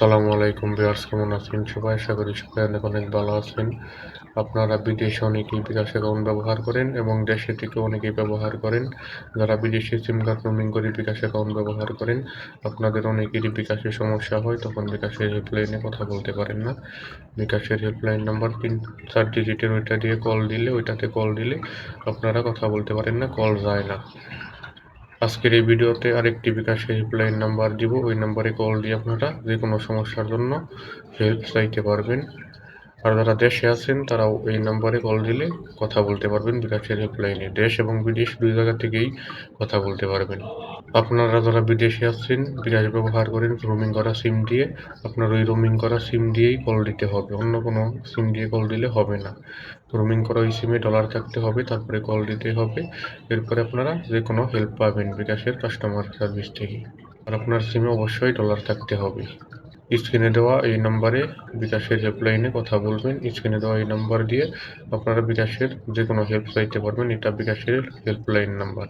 আসসালামু আলাইকুম ভিউয়ার্স, কেমন আছেন সবাই? আশা করি সবাই অনেক অনেক ভালো আছেন। আপনারা বিদেশে অনেকেই বিকাশ অ্যাকাউন্ট ব্যবহার করেন এবং দেশে থেকে অনেকেই ব্যবহার করেন। যারা বিদেশে সিম কার্ড রোমিং করে বিকাশ অ্যাকাউন্ট ব্যবহার করেন, আপনাদের অনেকেরই বিকাশের সমস্যা হয়, তখন বিকাশের হেল্পলাইনে কথা বলতে পারেন না। বিকাশের হেল্পলাইন নাম্বার তিন, চার ডিজিটের ওইটা দিয়ে কল দিলে, ওইটাতে কল দিলে আপনারা কথা বলতে পারেন না কল যায় না। আজকের এই ভিডিওতে আরেকটি বিকাশের হেল্পলাইন নাম্বার দিব। ওই নাম্বারে কল দিয়ে আপনারা যে কোনো সমস্যার জন্য হেল্প চাইতে পারবেন। আর যারা দেশে আছেন, তারাও এই নাম্বারে কল দিলে কথা বলতে পারবেন, বিকাশের হেল্পলাইনে দেশ এবং বিদেশ দুই জায়গা থেকেই কথা বলতে পারবেন। আপনারা যারা বিদেশে আছেন বিকাশ ব্যবহার করেন রোমিং করা সিম দিয়ে, আপনার ওই রোমিং করা সিম দিয়েই কল দিতে হবে। অন্য কোনো সিম দিয়ে কল দিলে হবে না। রোমিং করা ওই সিমে ডলার থাকতে হবে, তারপরে কল দিতে হবে। এরপরে আপনারা যে কোনো হেল্প পাবেন বিকাশের কাস্টমার সার্ভিস থেকে। আর আপনার সিমে অবশ্যই ডলার থাকতে হবে। স্ক্রিনে দেওয়া এই নম্বরে বিকাশের হেল্পলাইনে কথা বলবেন। স্ক্রিনে দেওয়া এই নাম্বার দিয়ে আপনারা বিকাশের যে কোনো হেল্প চাইতে পারবেন, এটা বিকাশের হেল্পলাইন নাম্বার